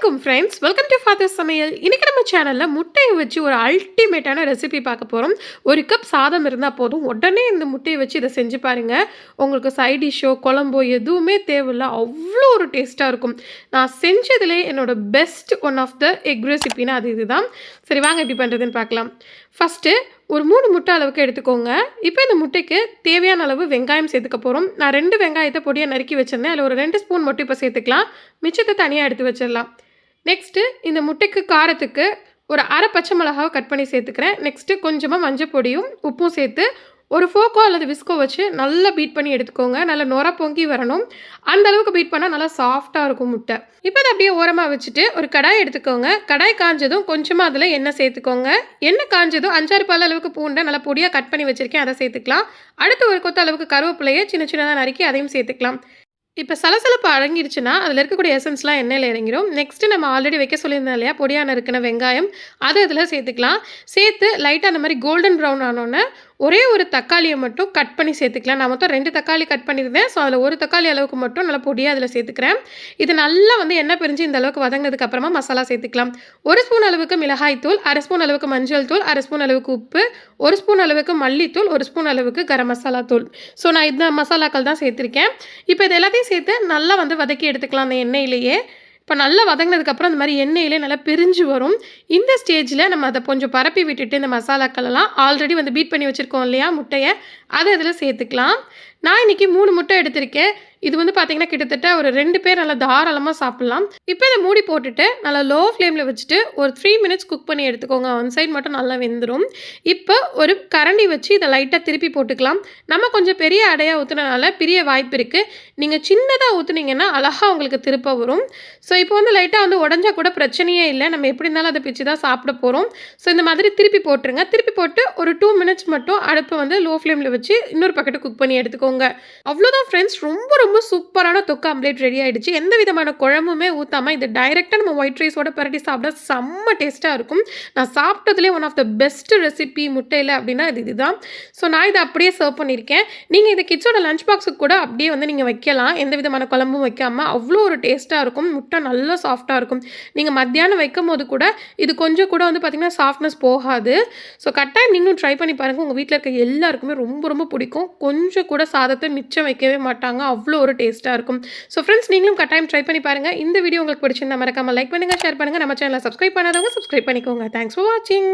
வணக்கம் friends welcome to father சமையல் இன்றைக்கி நம்ம சேனலில் முட்டையை வச்சு ஒரு அல்டிமேட்டான ரெசிபி பார்க்க போகிறோம் ஒரு கப் சாதம் இருந்தால் போதும். உடனே இந்த முட்டையை வச்சு இதை செஞ்சு பாருங்கள் உங்களுக்கு சைட் டிஷ்ஷோ குழம்போ எதுவுமே தேவையில்ல. அவ்வளோ ஒரு டேஸ்ட்டாக இருக்கும். நான் செஞ்சதுலேயே என்னோட best one of the egg ரெசிபினா அது இதுதான். சரி வாங்க எப்படி பண்ணுறதுன்னு பார்க்கலாம். ஃபஸ்ட்டு ஒரு மூணு முட்டை அளவுக்கு எடுத்துக்கோங்க. இப்போ இந்த முட்டைக்கு தேவையான அளவு வெங்காயம் சேர்த்துக்க போகிறோம் நான் ரெண்டு வெங்காயத்தை பொடியாக நறுக்கி வச்சிருந்தேன். அதில் ஒரு ரெண்டு ஸ்பூன் மட்டும் இப்போ சேர்த்துக்கலாம். மிச்சத்தை தனியாக எடுத்து வச்சிடலாம். நெக்ஸ்ட்டு இந்த முட்டைக்கு காரத்துக்கு ஒரு அரை பச்சை மிளகாவை கட் பண்ணி சேர்த்துக்கிறேன். நெக்ஸ்ட்டு கொஞ்சமாக மஞ்சள் பொடியும் உப்பும் சேர்த்து ஒரு ஃபோக்கோ அல்லது விஸ்கோ வச்சு நல்லா பீட் பண்ணி எடுத்துக்கோங்க. நல்லா நுர பொங்கி வரணும். அந்த அளவுக்கு பீட் பண்ணால் நல்லா சாஃப்டாக இருக்கும் முட்டை. இப்போ அதை அப்படியே ஓரமாக வச்சுட்டு ஒரு கடாய் எடுத்துக்கோங்க. கடாய் காஞ்சதும் கொஞ்சமாக அதில் எண்ணெய் சேர்த்துக்கோங்க. எண்ணெய் காஞ்சதும் அஞ்சாறு பல் அளவுக்கு பூண்டை நல்லா பொடியாக கட் பண்ணி வச்சுருக்கேன். அதை சேர்த்துக்கலாம். அடுத்து ஒரு கொத்த அளவுக்கு கருவேப்பிலையை சின்ன சின்னதாக நறுக்கி அதையும் சேர்த்துக்கலாம். இப்போ சலசலப்பு அடங்கிடுச்சுன்னா அதில் இருக்கக்கூடிய எசன்ஸ்லாம் எண்ணெயில் இறங்கிடும் நெக்ஸ்ட்டு நம்ம ஆல்ரெடி வைக்க சொல்லியிருந்தோம் இல்லையா? பொடியான இருக்கிற வெங்காயம் அதை அதில் சேர்த்துக்கலாம். சேர்த்து லைட்டாக அந்த மாதிரி கோல்டன் ப்ரௌன் ஆனோன்னே ஒரே ஒரு தக்காளியை மட்டும் கட் பண்ணி சேர்த்துக்கலாம். நான் மொத்தம் ரெண்டு தக்காளி கட் பண்ணியிருந்தேன். ஸோ அதில் ஒரு தக்காளி அளவுக்கு மட்டும் நல்லா பொடியாக அதில் சேர்த்துக்கிறேன். இது நல்லா வந்து எண்ணெய் பிரிஞ்சு இந்த அளவுக்கு வதங்கினதுக்கப்புறமா மசாலா சேர்த்துக்கலாம். ஒரு ஸ்பூன் அளவுக்கு மிளகாய் தூள் அரை ஸ்பூன் அளவுக்கு மஞ்சள் தூள் அரை ஸ்பூன் அளவுக்கு உப்பு ஒரு ஸ்பூன் அளவுக்கு மல்லித்தூள் ஒரு ஸ்பூன் அளவுக்கு கரம் மசாலா தூள். ஸோ நான் இந்த மசாலாக்கள் தான் சேர்த்துருக்கேன். இப்போ இது எல்லாத்தையும் சேர்த்து நல்லா வந்து வதக்கி எடுத்துக்கலாம் அந்த எண்ணெயிலேயே. இப்போ நல்லா வதங்கினதுக்கப்புறம் இந்த மாதிரி எண்ணெயிலே நல்லா பிரிஞ்சு வரும். இந்த ஸ்டேஜில் நம்ம அதை கொஞ்சம் பரப்பி விட்டுட்டு இந்த மசாலாக்களெல்லாம் ஆல்ரெடி வந்து பீட் பண்ணி வச்சுருக்கோம் இல்லையா முட்டையை அதை இதில் சேர்த்துக்கலாம். நான் இன்றைக்கி மூணு முட்டை எடுத்திருக்கேன். இது வந்து பார்த்திங்கன்னா கிட்டத்தட்ட ஒரு ரெண்டு பேர் நல்லா தாராளமாக சாப்பிட்லாம். இப்போ இதை மூடி போட்டுட்டு நல்லா லோ ஃப்ளேமில் வச்சுட்டு ஒரு த்ரீ மினிட்ஸ் குக் பண்ணி எடுத்துக்கோங்க. ஒன் சைட் மட்டும் நல்லா வெந்துடும் இப்போ ஒரு கரண்டி வச்சு இதை லைட்டாக திருப்பி போட்டுக்கலாம். நம்ம கொஞ்சம் பெரிய அடையாக ஊற்றுனனால பெரிய வாய்ப்பு இருக்குது நீங்கள் சின்னதாக ஊற்றுனீங்கன்னா அழகாக உங்களுக்கு திருப்ப வரும். ஸோ இப்போ வந்து லைட்டாக வந்து உடஞ்சா கூட பிரச்சனையே இல்லை. நம்ம எப்படி இருந்தாலும் அதை பிச்சு தான் சாப்பிட போகிறோம் ஸோ இந்த மாதிரி திருப்பி போட்டுருங்க. திருப்பி போட்டு ஒரு டூ மினிட்ஸ் மட்டும் அடுப்பை வந்து லோ ஃப்ளேமில் வச்சு இன்னொரு பக்கெட்டு குக் பண்ணி எடுத்துக்கோங்க. அவ்வளோதான் ஃப்ரெண்ட்ஸ் ரொம்ப ரொம்ப சூப்பரான தொக்கு ஆம்லேட் ரெடி ஆகிடுச்சு எந்த விதமான குழம்புமே ஊற்றாமல் இது டைரெக்டாக நம்ம ஒயிட் ரைஸோட பரட்டி சாப்பிட்டா செம்ம டேஸ்ட்டாக இருக்கும். நான் சாப்பிட்டதுலேயே one of the best recipe முட்டையில் அப்படின்னா இது இதுதான். ஸோ நான் இதை அப்படியே சர்வ் பண்ணியிருக்கேன். நீங்கள் இதை கிட்ஸோட லஞ்ச் பாக்ஸுக்கு கூட அப்படியே வந்து நீங்கள் வைக்கலாம். எந்த விதமான குழம்பும் வைக்காமல் அவ்வளோ ஒரு டேஸ்ட்டாக இருக்கும். முட்டை நல்லா சாஃப்டாக இருக்கும். நீங்கள் மத்தியானம் வைக்கும் போது கூட இது கொஞ்சம் கூட வந்து பார்த்திங்கன்னா சாஃப்ட்னஸ் போகாது. ஸோ கட்டாயம் நீங்களும் ட்ரை பண்ணி பாருங்கள் உங்கள் வீட்டில் இருக்க எல்லாருக்குமே ரொம்ப ரொம்ப பிடிக்கும். கொஞ்சம் கூட சாதத்தை மிச்சம் வைக்கவே மாட்டாங்க. அவ்வளோ அவ்வளோ ஒரு டேஸ்ட்டாக இருக்கும். ஸோ ஃப்ரெண்ட்ஸ் நீங்களும் கட்டாயம் ட்ரை பண்ணி பாருங்கள் இந்த வீடியோ உங்களுக்கு பிடிச்சிருந்தா மறக்காமல் லைக் பண்ணுங்கள் ஷேர் பண்ணுங்கள் நம்ம சேனலை சப்ஸ்கிரைப் பண்ணாதவங்க சப்ஸ்கிரைப் பண்ணிக்கோங்க. தேங்க்ஸ் ஃபார் வாட்சிங்